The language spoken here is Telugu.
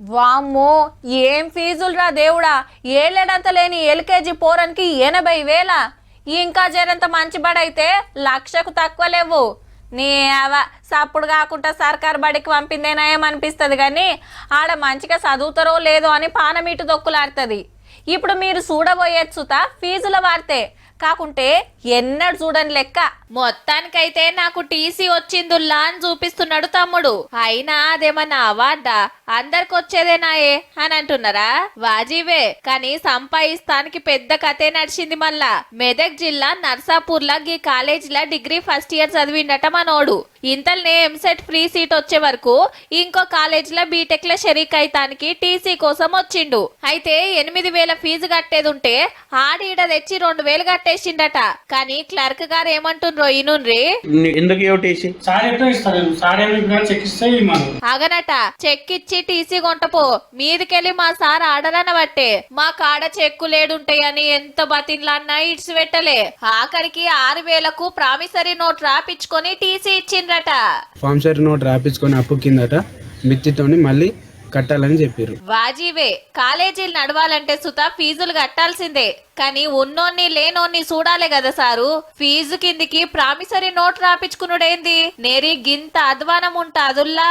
వామ్మో ఏం ఫీజులు రా దేవుడా? ఏలేడంత లేని ఎల్కేజీ పోరన్కి ఎనభై వేల. ఇంకా జరంత మంచి బడైతే లక్షకు తక్కువ లేవు. నీ అవ సప్పుడు కాకుండా సర్కారు బడికి పంపిందేనా ఏమనిపిస్తుంది కానీ ఆడ మంచిగా చదువుతారో లేదో అని పానమీటు దొక్కులాడుతుంది. ఇప్పుడు మీరు చూడబోయే సుత ఫీజుల వార్తే. కాకుంటే ఎన్నడు చూడని లెక్క. మొత్తానికైతే నాకు టీసీ వచ్చిందుల్లా అని చూపిస్తున్నాడు తమ్ముడు. అయినా అదేమన్నా అవార్డా? అందరికి వచ్చేదేనాయే అని అంటున్నారా? వాజీవే కానీ సంపాయిస్తానికి పెద్ద కథే నడిచింది మళ్ళా. మెదక్ జిల్లా నర్సాపూర్లా గీ ఈ డిగ్రీ ఫస్ట్ ఇయర్ చదివిండట మనోడు. ఇంతల్నే ఎంసెట్ ఫ్రీ సీట్ వచ్చే వరకు ఇంకో కాలేజీలో బీటెక్ షరీక్ అయితానికి టీసీ కోసం వచ్చిండు. అయితే ఎనిమిది వేల ఫీజు కట్టేది ఉంటే ఆడీడ తెచ్చి రెండు వేలు కట్టేసిండట. కానీ క్లర్క్ గారు ఏమంటుండ్రో ని- ఎందుకు ఏమిటేసి అగనట చెక్ ఇచ్చి టీసీ కొంటపో. మీదికెళ్ళి మా సార్ ఆర్డర్ బట్టే. మా కాడ చెక్కు లేడుంటాయని ఎంత బతిన్లన్నా ఇడ్స్ పెట్టలే. ఆఖరికి ఆరు వేలకు ప్రామిసరీ నోట్ రాపిచ్చుకొని టీసీ ఇచ్చిండ్రట. ఫార్మసరీ నోట్ రాపించుకొని అప్పు కిందట మిత్తితోని మళ్ళీ కట్టాలని చెప్పారు. వాజీవే కాలేజీలు నడవాలంటే సుత ఫీజులు కట్టాల్సిందే. కానీ ఉన్నోన్ని లేనోన్ని చూడాలి కదా సారు. ఫీజు కిందికి ప్రామిసరీ నోట్ రాపిచ్చుకునుడేంది? నేరి గింత అధ్వానం ఉంటాదుల్లా